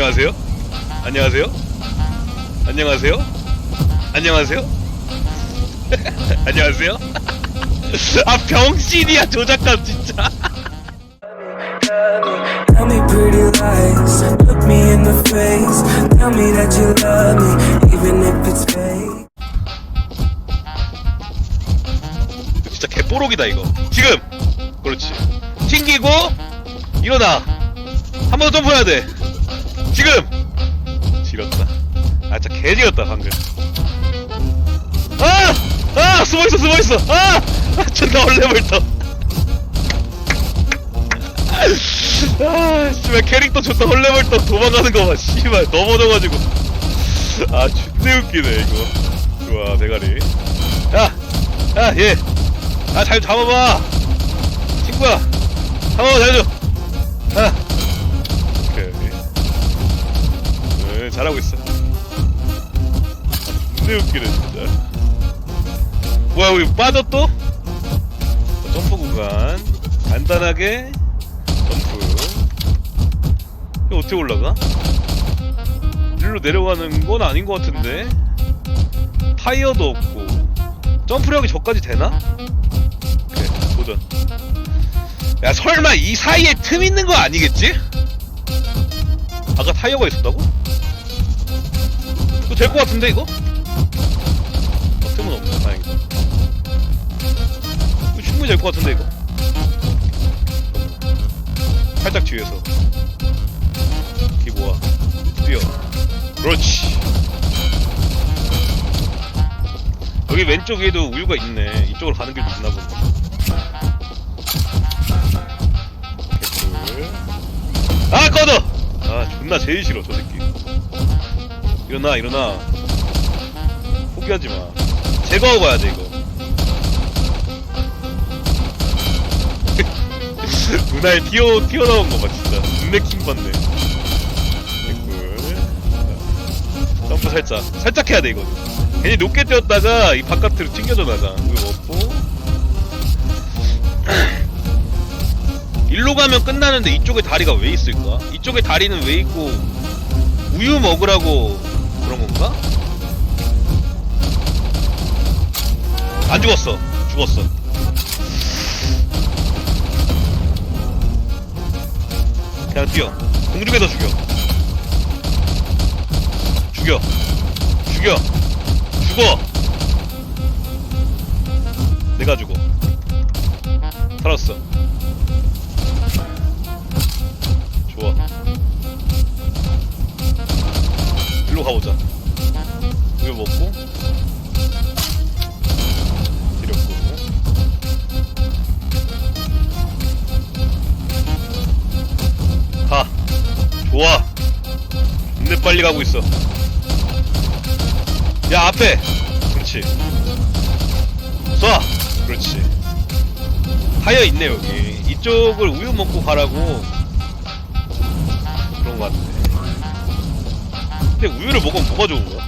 안녕하세요? 안녕하세요? 안녕하세요? 안녕하세요? 안녕하세요? 아 병신이야 조작감 진짜 Tell me pretty lies, look me in the face. Tell me that you love me, even if it's fake. 진짜 개뽀록이다 이거 지금 그렇지 튕기고 일어나 한 번 더 점프해야 돼 지금 지렸다 아 진짜 개 지렸다 방금 아! 아! 숨어있어 숨어있어 아! 아 존나 얼레벌떡 아 씨발 캐릭터 존나 헐레벌떡 도망가는 거 봐 씨발 넘어져가지고 아 존나 웃기네 이거 좋아 대가리 야! 야 얘! 아, 잘 잡아봐! 친구야! 잡아봐, 잘 줘! 잘하고 있어. 근데 웃기네, 진짜. 뭐야, 우리 빠져 또? 자, 점프 구간. 간단하게, 점프. 이거 어떻게 올라가? 일로 내려가는 건 아닌 것 같은데? 타이어도 없고. 점프력이 저까지 되나? 오케이 도전 야 설마 이 사이에 틈 있는 거 아니겠지? 아까 타이어가 있었다고? 될 것 같은데 이거? 어, 틈은 없네 다행이다 충분히 될 것 같은데 이거? 살짝 뒤에서. 기 모아. 뛰어. 그렇지. 여기 왼쪽 위에도 우유가 있네. 이쪽으로 가는 길도 있나 보네. 개꿀. 아 꺼져! 아 존나 제일 싫어 저 새끼 일어나 일어나. 포기하지 마. 제거하고 가야 돼 이거. 눈알 튀어 튀어나온 거봐 진짜. 킹 받네 개꿀 점프 살짝. 살짝 해야 돼 이거. 괜히 높게 뛰었다가 이 바깥으로 튕겨져 나가. 우유 먹고. 일로 가면 끝나는데 이쪽에 다리가 왜 있을까? 이쪽에 다리는 왜 있고 우유 먹으라고 안 죽었어. 죽었어. 그냥 뛰어. 공중에서 죽여. 죽여. 죽여. 죽어. 내가 죽어. 살았어. 좋아. 일로 가보자. 우유 먹고 빨리 가고 있어. 야 앞에. 그렇지. 쏴. 그렇지. 타이어 있네 여기. 이쪽을 우유 먹고 가라고. 그런 거 같은데. 근데 우유를 먹으면 뭐가 좋은 거야?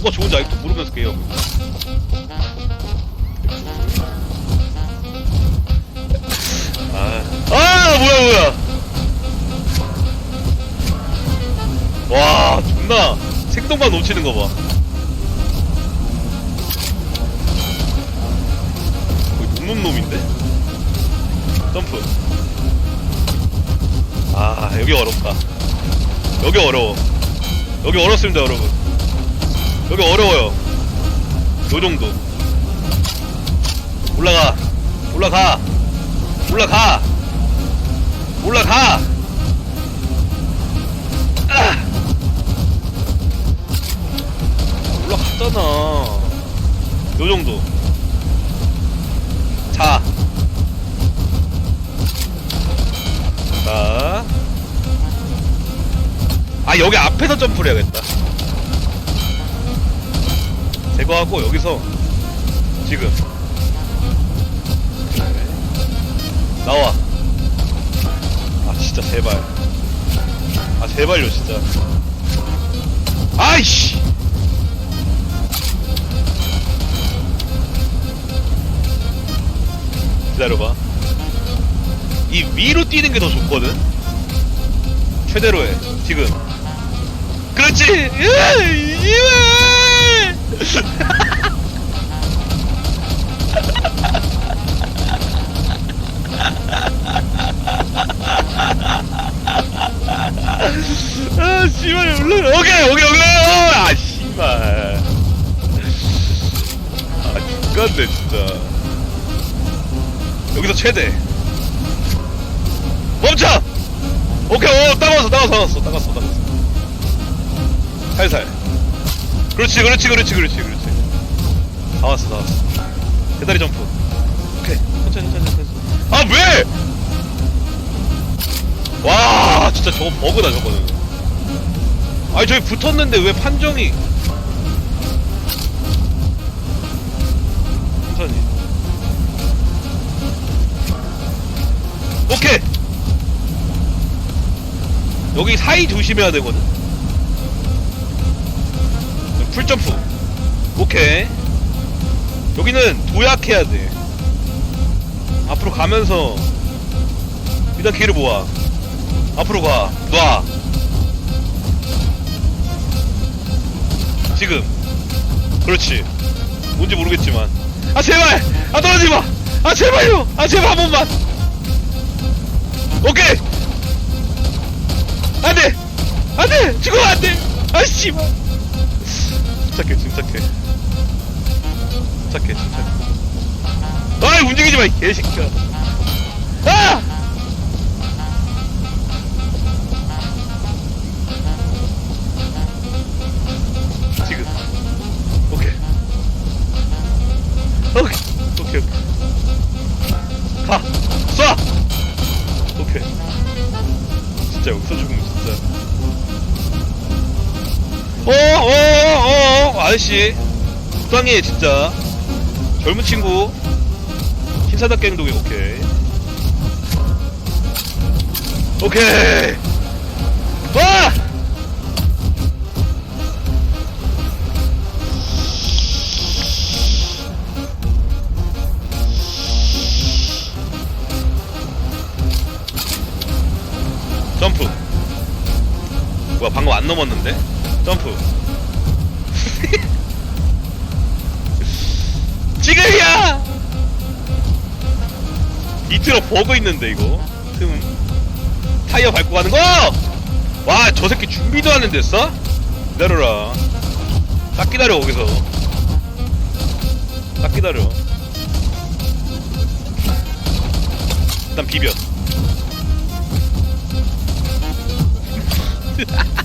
뭐가 좋은지 아직도 모르면서 게요 넘치는 거 봐. 거의 놈놈놈인데? 점프. 아 여기 어렵다. 여기 어려워. 여기 어렵습니다 여러분. 여기 어려워요. 요 정도. 올라가. 올라가. 올라가. 올라가. 아! 올라갔잖아. 요 정도. 자. 자. 아, 여기 앞에서 점프를 해야겠다. 제거하고, 여기서, 지금. 네. 나와. 아, 진짜, 제발. 아, 제발요, 진짜. 아이씨! 기다려봐. 이 위로 뛰는 게 더 좋거든? 최대로 해 지금. 그렇지! 으아, 이발 아 씨발 올라 오케이 오케이 오케이. 어, 아 씨발. 아 죽겠네 진짜 여기서 최대 멈춰! 오케이 어 따가웠어 따가웠어 따가웠어 따가웠어 따가웠어. 살살. 그렇지 그렇지 그렇지 그렇지 그렇지. 다 왔어 다 왔어. 대다리 점프. 오케이. 천천히 천천히 천천히. 아 왜! 와 진짜 저거 버그다 저거는. 아니 저기 붙었는데 왜 판정이 여기 사이 조심해야 되거든. 풀점프. 오케이. 여기는 도약해야 돼. 앞으로 가면서 일단 길을 모아. 앞으로 가. 놔. 지금. 그렇지. 뭔지 모르겠지만. 아 제발! 아 떨어지지 마아 제발요! 아 제발 한 번만! 오케이 안돼! 안돼! 죽으면 안돼! 아 씨발 침착해 침착해. 침착해 침착해. 아이 움직이지 마이 개새끼야 진짜 여기서 죽으면 진짜. 어어어어 아저씨. 적당히 진짜. 젊은 친구. 신사답게 행동해 오케이. 오케이 방금 안 넘었는데? 점프. 지금이야! 이트로 버그 있는데 이거. 틈. 타이어 밟고 가는 거 와 저 새끼 준비도 안 했댔어? 기다려라. 딱 기다려 거기서. 딱 기다려. 일단 비벼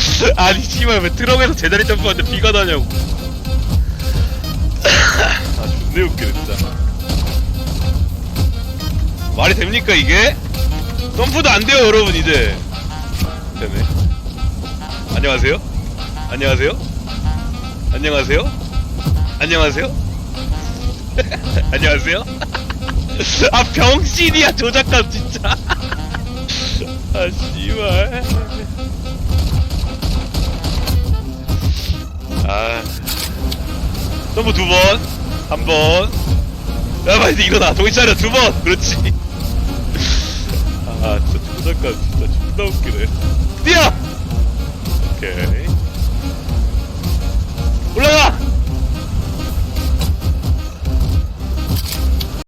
아니 씨발 왜 트럭에서 제자리 점프하는데 비가 나냐고. 아 존내 웃기네 진짜. 말이 됩니까 이게? 점프도 안 돼요 여러분 이제. 되네. 안녕하세요? 안녕하세요? 안녕하세요? 안녕하세요? 안녕하세요? 아 병신이야 저 작가 진짜. 아 씨발 아 점프 두 번, 한 번. 야, 빨리 일어나. 정신 차려. 두 번. 그렇지. 아, 진짜 조작가 진짜 존나 웃기네. 뛰어! 오케이. 올라가!